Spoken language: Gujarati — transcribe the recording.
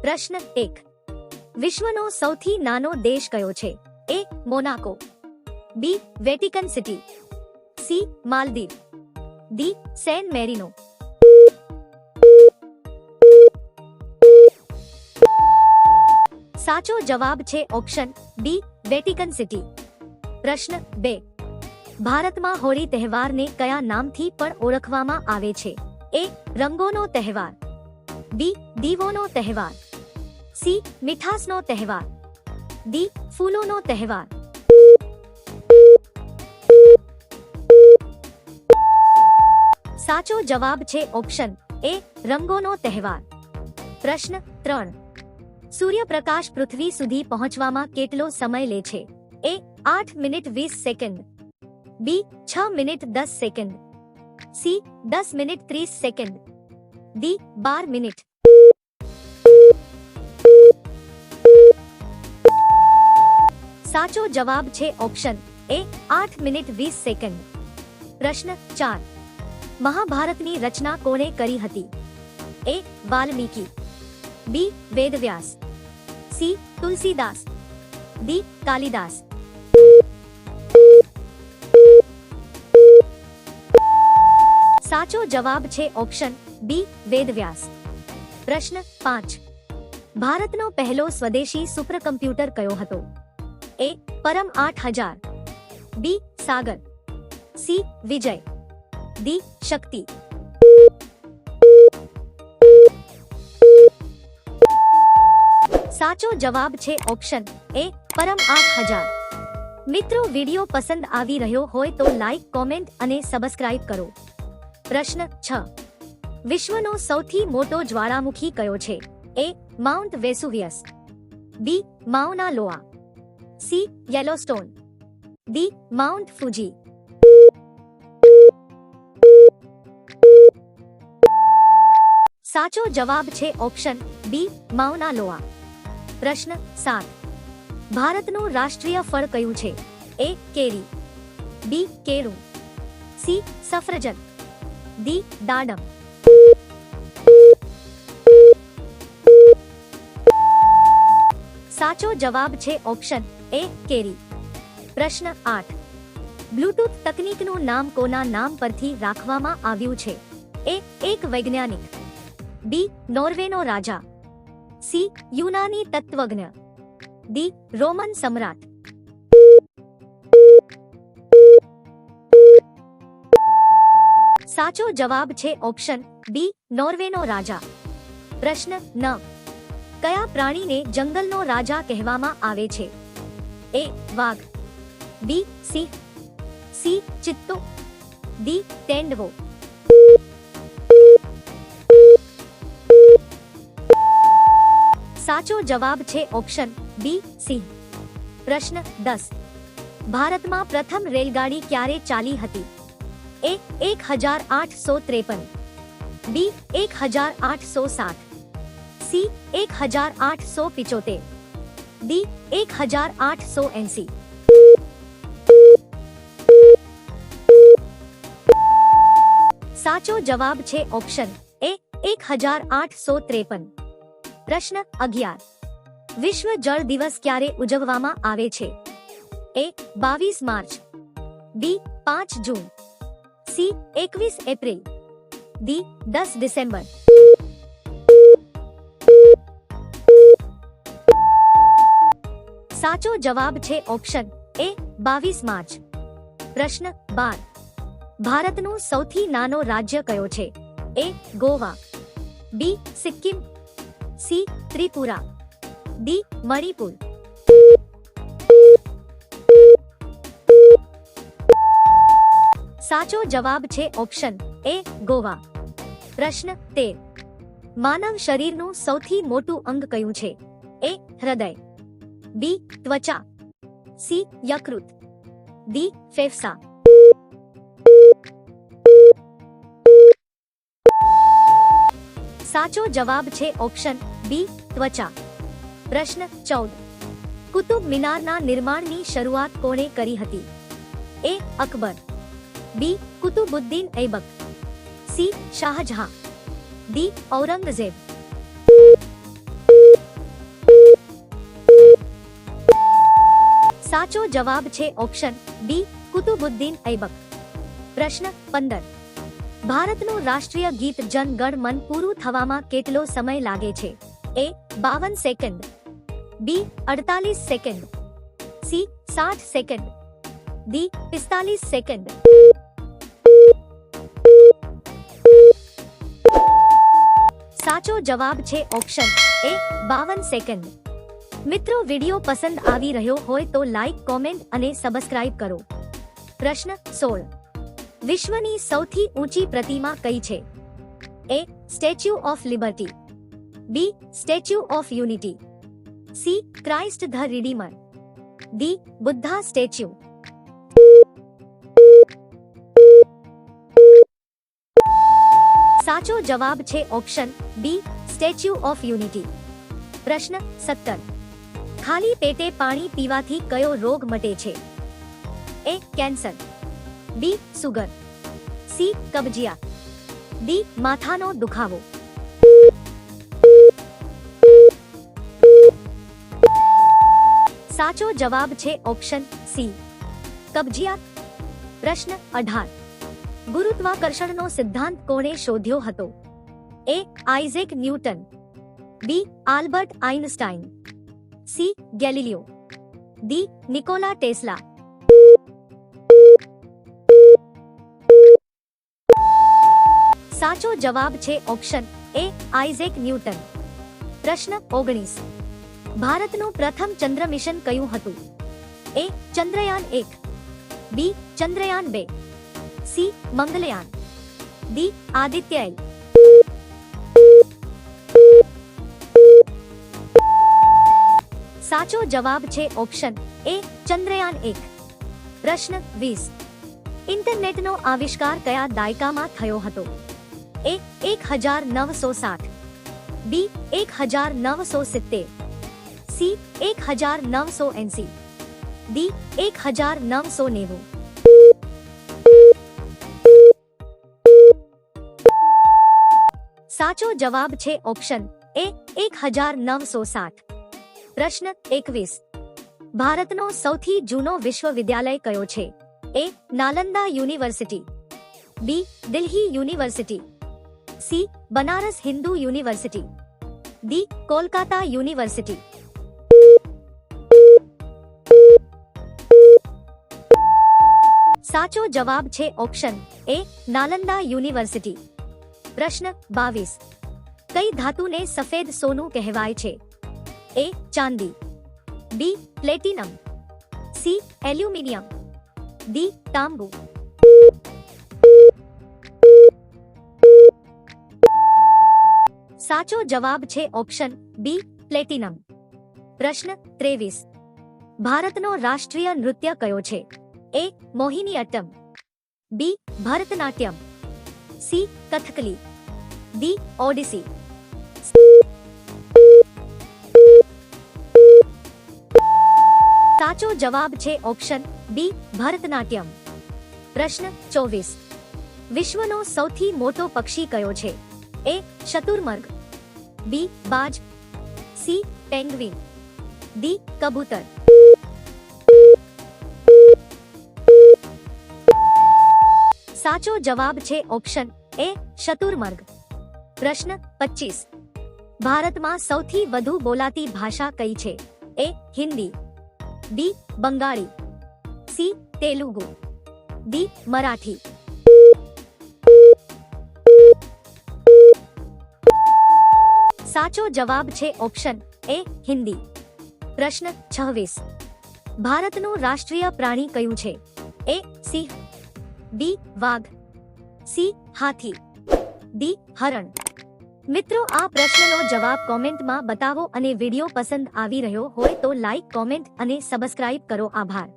પ્રશ્ન એક. વિશ્વનો સૌથી નાનો દેશ કયો છે? A, Monaco. B, Vatican City. C, Maldives. D, San Marino. સાચો જવાબ છે ઓપ્શન બી, વેટિકન સિટી. પ્રશ્ન બે. ભારતમાં હોળી તહેવારને કયા નામથી પણ ઓળખવામાં આવે છે? એ, રંગોનો તહેવાર. બી, દીવોનો તહેવાર. સી મીઠાસનો તહેવાર ડી ફૂલોનો તહેવાર સાચો જવાબ છે ઓપ્શન એ રંગોનો તહેવાર પ્રશ્ન ત્રણ સૂર્યપ્રકાશ પૃથ્વી સુધી પહોંચવામાં કેટલો સમય લે છે? એ આઠ મિનિટ વીસ સેકન્ડ બી છ મિનિટ દસ સેકન્ડ સી દસ મિનિટ ત્રીસ સેકન્ડ ડી બાર મિનિટ સાચો જવાબ છે ઓપ્શન એ આઠ મિનિટ વીસ સેકન્ડ. પ્રશ્ન ચાર. મહાભારતની રચના કોણે કરી હતી? A Valmiki, B Vedvyas, C Tulsidas, D Kalidas. સાચો જવાબ છે ઓપ્શન બી વેદવ્યાસ. પ્રશ્ન પાંચ. ભારતનો પહેલો સ્વદેશી સુપર કમ્પ્યુટર કયો હતો? એ પરમ આઠ હજાર. B, Sagar. C, Vijay. D, Shakti. સાચો જવાબ છે ઓપ્શન એ પરમ આઠ હજાર. મિત્રો, વીડિયો પસંદ આવી રહ્યો હોય તો લાઈક, કોમેન્ટ અને સબસ્ક્રાઇબ કરો. પ્રશ્ન છ. વિશ્વનો સૌથી મોટો જ્વાળામુખી કયો છે? A, Mount Vesuvius. B, Mauna Loa. C Yellowstone D Mount Fuji સાચો જવાબ છે ઓપ્શન બી માઉના લોઆ પ્રશ્ન સાત. ભારતનું રાષ્ટ્રીય ફળ કયું છે? એ કેરી. બી કેળું. સી સફરજન. ડી દાડમ. સાચો જવાબ છે ઓપ્શન એ કેરી પ્રશ્ન આઠ. બ્લૂટૂથ તકનીકનું નામ કોના નામ પરથી રાખવામાં આવ્યું છે. એ એક વૈજ્ઞાનિક. બી નોર્વેનો રાજા. સી યુનાની તત્વજ્ઞ. ડી રોમન સમ્રાટ. સાચો જવાબ છે ઓપ્શન બી નોર્વેનો રાજા. પ્રશ્ન ન. કયા પ્રાણીને જંગલનો રાજા કહેવામાં આવે છે? એ વાઘ બી સિંહ સી ચિત્તો ડી તેંડવો સાચો જવાબ છે ઓપ્શન બી સિંહ પ્રશ્ન દસ ભારતમાં પ્રથમ રેલગાડી ક્યારે ચાલી હતી એ એક હજાર આઠસો ત્રેપન બી એક હજાર આઠસો સાત સી એક હજાર આઠસો પિચોતેર ડી એક હજાર આઠસો એંસી સાચો જવાબ છે ઓપ્શન એ એક હજાર આઠસો ત્રેપન પ્રશ્ન અગિયાર વિશ્વ જળ દિવસ ક્યારે ઉજવવામાં આવે છે એ બાવીસ માર્ચ બી પાંચ જૂન સી એકવીસ એપ્રિલ ડી દસ ડિસેમ્બર સાચો જવાબ છે ઓપ્શન એ બાવીસ માર્ચ. પ્રશ્ન બાર. ભારતનું સૌથી નાનો રાજ્ય કયો છે? A Goa, B Sikkim, C Tripura, D Manipur. સાચો જવાબ છે ઓપ્શન એ ગોવા. પ્રશ્ન તેર. માનવ શરીરનું સૌથી મોટું અંગ કયું છે? એ હૃદય બી ત્વચા સી યકૃત ડી ફેફસા સાચો જવાબ છે ઓપ્શન બી ત્વચા પ્રશ્ન ચૌદ કુતુબ મિનારના નિર્માણની શરૂઆત કોણે કરી હતી A Akbar B Qutbuddin Aibak C Shahjahan D Aurangzeb સાચો જવાબ છે ઓપ્શન બી, કુતુબુદ્દીન ઐબક. પ્રશ્ન પંદર. ભારતનું રાષ્ટ્રીય ગીત જનગણ મન પૂરું થવામાં કેટલો સમય લાગે છે? એ, બાવન સેકન્ડ. બી, અડતાલીસ સેકન્ડ. સી, સાઠ સેકન્ડ. ડી, પિસ્તાલીસ સેકન્ડ. સાચો જવાબ છે ઓપ્શન એ, બાવન સેકન્ડ. મિત્રો, વીડિયો પસંદ આવી રહ્યો હોય તો લાઈક કોમેન્ટ અને સબસ્ક્રાઇબ કરો. પ્રશ્ન સોળ. વિશ્વની સૌથી ઊંચી પ્રતિમા કઈ છે? A Statue of Liberty B Statue of Unity C Christ the Redeemer D Buddha statue સાચો જવાબ છે option B Statue of Unity પ્રશ્ન સત્તર. ખાલી પેટે પાણી પીવાથી કયો રોગ મટે છે? A, cancer. B, sugar. C કબજિયાત ડી, માથાનો દુખાવો. સાચો જવાબ છે ઓપ્શન સી. કબજિયાત. પ્રશ્ન અઢાર. ગુરુત્વાકર્ષણનો સિદ્ધાંત કોણે શોધ્યો હતો? A, Isaac Newton. B, Albert Einstein. C Galileo D Nikola Tesla સાચો જવાબ છે ઓપ્શન એ આઇઝેક ન્યૂટન પ્રશ્ન ઓગણીસ. ભારતનું પ્રથમ ચંદ્ર મિશન કયું હતું? એ ચંદ્રયાન એક. બી ચંદ્રયાન બે. C Mangalyaan. D Aditya L સાચો જવાબ છે ઓપ્શન એ ચંદ્રયાન એક પ્રશ્ન વીસ ઇન્ટરનેટનો આવિષ્કાર કયા દાયકામાં થયો હતો એ એક હજાર નવસો સાઠ બી એક હજાર નવસો સિત્તેર સી એક હજાર નવસો એંસી ડી એક હજાર નવસો નેવું સાચો જવાબ છે ઓપ્શન એ એક હજાર નવસો સાઠ પ્રશ્ન એકવીસ. ભારતનો સૌથી જૂનો વિશ્વવિદ્યાલય કયો છે? A, Nalanda University. B, Delhi University. C, Banaras Hindu University. D, Kolkata University. સાચો જવાબ છે ઓપ્શન એ, નાલંદા યુનિવર્સિટી. પ્રશ્ન બાવીસ. કઈ ધાતુને સફેદ સોનું કહેવાય છે? એ ચાંદી B platinum C aluminium D તાંબુ સાચો જવાબ છે ઓપ્શન બી પ્લેટિનમ પ્રશ્ન ત્રેવીસ ભારતનો રાષ્ટ્રીય નૃત્ય કયો છે A Mohiniyattam B Bharatanatyam C Kathakali D Odissi સાચો જવાબ છે ઓપ્શન બી, ભરતનાટ્યમ. પ્રશ્ન ચોવીસ. વિશ્વનો સૌથી મોટો પક્ષી કયો છે? એ, શતુરમર્ગ. બી, બાજ. C, penguin. ડી, કબૂતર. સાચો જવાબ છે ઓપ્શન એ, શતુરમર્ગ. પ્રશ્ન પચીસ. ભારતમાં સૌથી વધુ બોલાતી ભાષા કઈ છે? A, Hindi. B Bengali C Telugu D Marathi સાચો જવાબ છે ઓપ્શન એ હિન્દી પ્રશ્ન છવ્વીસ ભારતનું રાષ્ટ્રીય પ્રાણી કયું છે એ સિંહ બી વાઘ સી હાથી ડી હરણ મિત્રો, આ પ્રશ્નનો જવાબ કોમેન્ટમાં બતાવો અને વીડિયો પસંદ આવી રહ્યો હોય તો લાઈક કોમેન્ટ અને સબસ્ક્રાઇબ કરો. આભાર.